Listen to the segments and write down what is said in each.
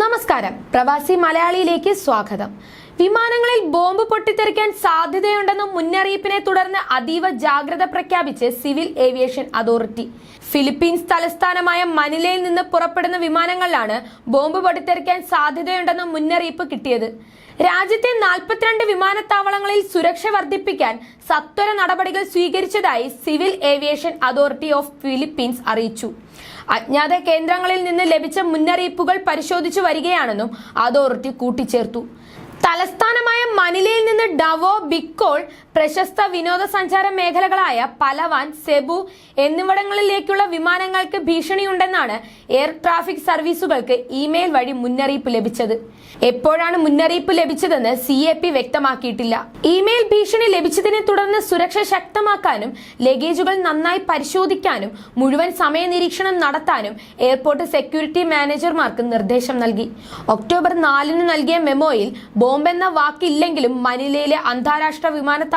നമസ്കാരം. പ്രവാസി മലയാളിയിലേക്ക് സ്വാഗതം. വിമാനങ്ങളിൽ ബോംബ് പൊട്ടിത്തെറിക്കാൻ സാധ്യതയുണ്ടെന്ന മുന്നറിയിപ്പിനെ തുടർന്ന് അതീവ ജാഗ്രത പ്രഖ്യാപിച്ച് സിവിൽ ഏവിയേഷൻ അതോറിറ്റി. ഫിലിപ്പീൻസ് തലസ്ഥാനമായ മനിലയിൽ നിന്ന് പുറപ്പെടുന്ന വിമാനങ്ങളിലാണ് ബോംബ് പൊട്ടിത്തെറിക്കാൻ സാധ്യതയുണ്ടെന്ന മുന്നറിയിപ്പ് കിട്ടിയത്. രാജ്യത്തെ നാൽപ്പത്തിരണ്ട് വിമാനത്താവളങ്ങളിൽ സുരക്ഷ വർദ്ധിപ്പിക്കാൻ സത്വര നടപടികൾ സ്വീകരിച്ചതായി civil aviation authority of Philippines അറിയിച്ചു. അജ്ഞാത കേന്ദ്രങ്ങളിൽ നിന്ന് ലഭിച്ച മുന്നറിയിപ്പുകൾ പരിശോധിച്ചു വരികയാണെന്നും അതോറിറ്റി കൂട്ടിച്ചേർത്തു. തലസ്ഥാനമായ മനിലയിൽ നിന്ന് ഡവോ ബിക്കോൾ പ്രശസ്ത വിനോദസഞ്ചാര മേഖലകളായ പലവാൻ സെബു എന്നിവിടങ്ങളിലേക്കുള്ള വിമാനങ്ങൾക്ക് ഭീഷണിയുണ്ടെന്നാണ് എയർ ട്രാഫിക് സർവീസുകൾക്ക് ഇമെയിൽ വഴി മുന്നറിയിപ്പ് ലഭിച്ചത്. എപ്പോഴാണ് മുന്നറിയിപ്പ് ലഭിച്ചതെന്ന് സി എ പി വ്യക്തമാക്കിയിട്ടില്ല. ഇമെയിൽ ഭീഷണി ലഭിച്ചതിനെ തുടർന്ന് സുരക്ഷ ശക്തമാക്കാനും ലഗേജുകൾ നന്നായി പരിശോധിക്കാനും മുഴുവൻ സമയ നിരീക്ഷണം നടത്താനും എയർപോർട്ട് സെക്യൂരിറ്റി മാനേജർമാർക്ക് നിർദ്ദേശം നൽകി. ഒക്ടോബർ നാലിന് നൽകിയ മെമ്മോയിൽ ബോംബെന്ന വാക്കില്ലെങ്കിലും മനിലയിലെ അന്താരാഷ്ട്ര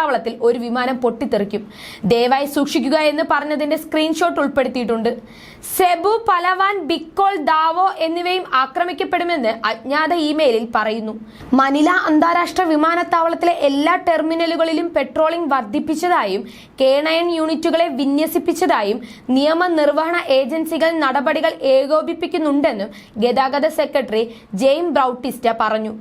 വിമാനത്താവളത്തിൽ ഒരു വിമാനം പൊട്ടിത്തെറിക്കും. ദയവായി സൂക്ഷിക്കുക എന്ന് പറഞ്ഞതിന്റെ സ്ക്രീൻഷോട്ട് ഉൾപ്പെടുത്തിയിട്ടുണ്ട്. സെബു പലവാൻ ബിക്കോൾ ദാവോ എന്നിവയും ആക്രമിക്കപ്പെടുമെന്ന് അജ്ഞാത ഇമെയിലിൽ പറയുന്നു. മനില അന്താരാഷ്ട്ര വിമാനത്താവളത്തിലെ എല്ലാ ടെർമിനലുകളിലും പെട്രോളിംഗ് വർദ്ധിപ്പിച്ചതായും കേണയൻ യൂണിറ്റുകളെ വിന്യസിപ്പിച്ചതായും നിയമനിർവഹണ ഏജൻസികൾ നടപടികൾ ഏകോപിപ്പിക്കുന്നുണ്ടെന്നും ഗതാഗത സെക്രട്ടറി ജെയിം ബ്രൌട്ടിസ്റ്റ പറഞ്ഞു.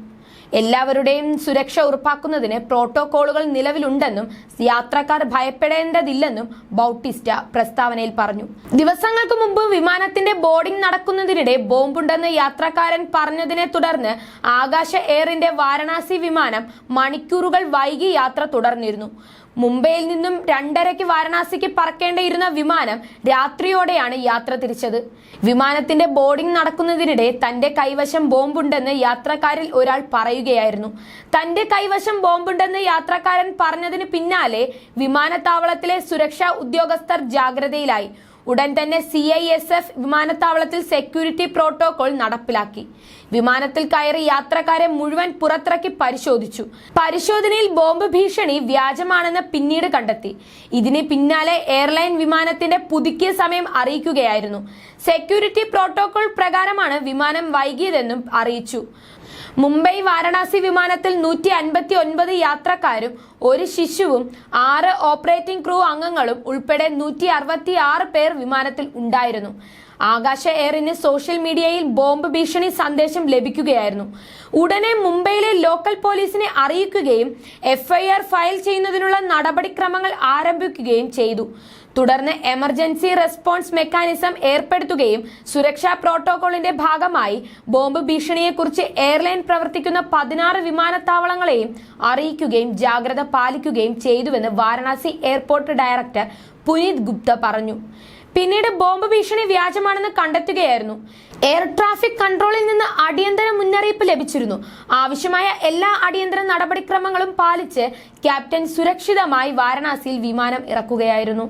എല്ലാവരുടെയും സുരക്ഷ ഉറപ്പാക്കുന്നതിന് പ്രോട്ടോകോളുകൾ നിലവിലുണ്ടെന്നും യാത്രക്കാർ ഭയപ്പെടേണ്ടതില്ലെന്നും ബൌട്ടിസ്റ്റ പ്രസ്താവനയിൽ പറഞ്ഞു. ദിവസങ്ങൾക്ക് മുമ്പ് വിമാനത്തിന്റെ ബോർഡിംഗ് നടക്കുന്നതിനിടെ ബോംബുണ്ടെന്ന് യാത്രക്കാരൻ പറഞ്ഞതിനെ തുടർന്ന് ആകാശ എയറിന്റെ വാരണാസി വിമാനം മണിക്കൂറുകൾ വൈകി യാത്ര തുടർന്നിരുന്നു. മുംബൈയിൽ നിന്നും രണ്ടരയ്ക്ക് വാരണാസിക്ക് പറക്കേണ്ടിയിരുന്ന വിമാനം രാത്രിയോടെയാണ് യാത്ര തിരിച്ചത്. വിമാനത്തിന്റെ ബോർഡിംഗ് നടക്കുന്നതിനിടെ തന്റെ കൈവശം ബോംബുണ്ടെന്ന് യാത്രക്കാരിൽ ഒരാൾ പറയുകയായിരുന്നു. തന്റെ കൈവശം ബോംബുണ്ടെന്ന് യാത്രക്കാരൻ പറഞ്ഞതിന് പിന്നാലെ വിമാനത്താവളത്തിലെ സുരക്ഷാ ഉദ്യോഗസ്ഥർ ജാഗ്രതയിലായി. ഉടൻ തന്നെ സി ഐ എസ് എഫ് വിമാനത്താവളത്തിൽ സെക്യൂരിറ്റി പ്രോട്ടോകോൾ നടപ്പിലാക്കി. വിമാനത്തിൽ കയറി യാത്രക്കാരെ മുഴുവൻ പുറത്തിറക്കി പരിശോധിച്ചു. പരിശോധനയിൽ ബോംബ് ഭീഷണി വ്യാജമാണെന്ന് പിന്നീട് കണ്ടെത്തി. ഇതിന് പിന്നാലെ എയർലൈൻ വിമാനത്തിന്റെ പുതുക്കിയ സമയം അറിയിക്കുകയായിരുന്നു. സെക്യൂരിറ്റി പ്രോട്ടോകോൾ പ്രകാരമാണ് വിമാനം വൈകിയതെന്നും അറിയിച്ചു. മുംബൈ വാരണാസി വിമാനത്തിൽ നൂറ്റി അൻപത്തി ഒൻപത് യാത്രക്കാരും ഒരു ശിശുവും ആറ് ഓപ്പറേറ്റിംഗ് ക്രൂ അംഗങ്ങളും ഉൾപ്പെടെ നൂറ്റി അറുപത്തി ആറ് പേർ വിമാനത്തിൽ ഉണ്ടായിരുന്നു. ആകാശ എയറിന് സോഷ്യൽ മീഡിയയിൽ ബോംബ് ഭീഷണി സന്ദേശം ലഭിക്കുകയായിരുന്നു. ഉടനെ മുംബൈയിലെ ലോക്കൽ പോലീസിനെ അറിയിക്കുകയും എഫ്ഐആർ ഫയൽ ചെയ്യുന്നതിനുള്ള നടപടിക്രമങ്ങൾ ആരംഭിക്കുകയും ചെയ്തു. തുടർന്ന് എമർജൻസി റെസ്പോൺസ് മെക്കാനിസം ഏർപ്പെടുത്തുകയും സുരക്ഷാ പ്രോട്ടോകോളിന്റെ ഭാഗമായി ബോംബ് ഭീഷണിയെക്കുറിച്ച് എയർലൈൻ പ്രവർത്തിക്കുന്ന പതിനാറ് വിമാനത്താവളങ്ങളെയും അറിയിക്കുകയും ജാഗ്രത പാലിക്കുകയും ചെയ്തുവെന്ന് വാരണാസി എയർപോർട്ട് ഡയറക്ടർ പുനീത് ഗുപ്ത പറഞ്ഞു. പിന്നീട് ബോംബ് ഭീഷണി വ്യാജമാണെന്ന് കണ്ടെത്തുകയായിരുന്നു. എയർ ട്രാഫിക് കൺട്രോളിൽ നിന്ന് അടിയന്തര മുന്നറിയിപ്പ് ലഭിച്ചിരുന്നു. ആവശ്യമായ എല്ലാ അടിയന്തര നടപടിക്രമങ്ങളും പാലിച്ച് ക്യാപ്റ്റൻ സുരക്ഷിതമായി വാരണാസിയിൽ വിമാനം ഇറക്കുകയായിരുന്നു.